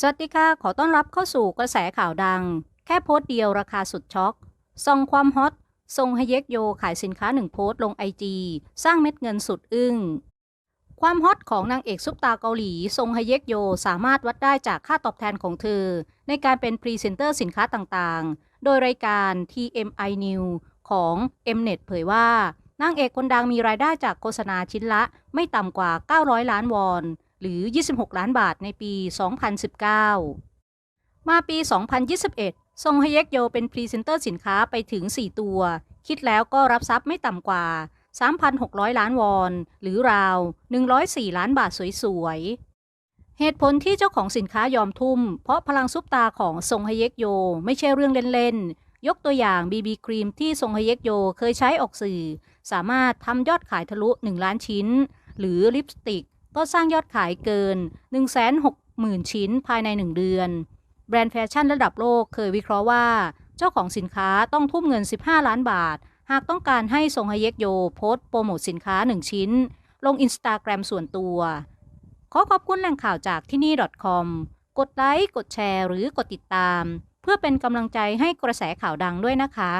สวัสดีค่ะ ขอต้อนรับเข้าสู่กระแสข่าวดัง แค่โพสต์เดียวราคาสุดช็อกส่องความฮอตทรงฮเยกโยขายสินค้าหนึ่งโพสต์ลงไอจีสร้างเม็ดเงินสุดอึ้ง ความฮอตของนางเอกซุปตาเกาหลีทรงฮเยกโยสามารถวัดได้จากค่าตอบแทนของเธอ ในการเป็นพรีเซนเตอร์สินค้าต่างๆ โดยรายการ TMI New ของ Mnet เผยว่านางเอกคนดังมีรายได้จากโฆษณาชิ้นละไม่ต่ำกว่า 900 ล้านวอน หรือ 26 ล้านบาทในปี 2019 มาปี 2021 ทรงฮเยกโยเป็นพรีเซนเตอร์สินค้าไปถึง 4 ตัว คิดแล้วก็รับทรัพย์ไม่ต่ำกว่า 3,600 ล้านวอน หรือราว 104 ล้านบาทสวยๆ เหตุผลที่เจ้าของสินค้ายอมทุ่ม เพราะพลังซุปตาของทรงฮเยกโยไม่ใช่เรื่องเล่นๆ ยกตัวอย่างบีบีครีมที่ทรงฮเยกโยเคยใช้ออกสื่อ สามารถทำยอดขายทะลุ 1 ล้านชิ้น หรือลิปสติก ก็สร้างยอดขายเกิน 160,000 ชิ้นภายใน 1 เดือน แบรนด์แฟชั่นระดับโลกเคยวิเคราะห์ว่า เจ้าของสินค้าต้องทุ่มเงิน 15 ล้านบาท หากต้องการให้ทรงฮเยกโยโพสโปรโมทสินค้า 1 ชิ้น ลงอินสตาแกรมส่วนตัว ขอขอบคุณแหล่งข่าวจากที่นี่ .com กดไลค์ กดแชร์ หรือกดติดตาม เพื่อเป็นกำลังใจให้กระแสข่าวดังด้วยนะคะ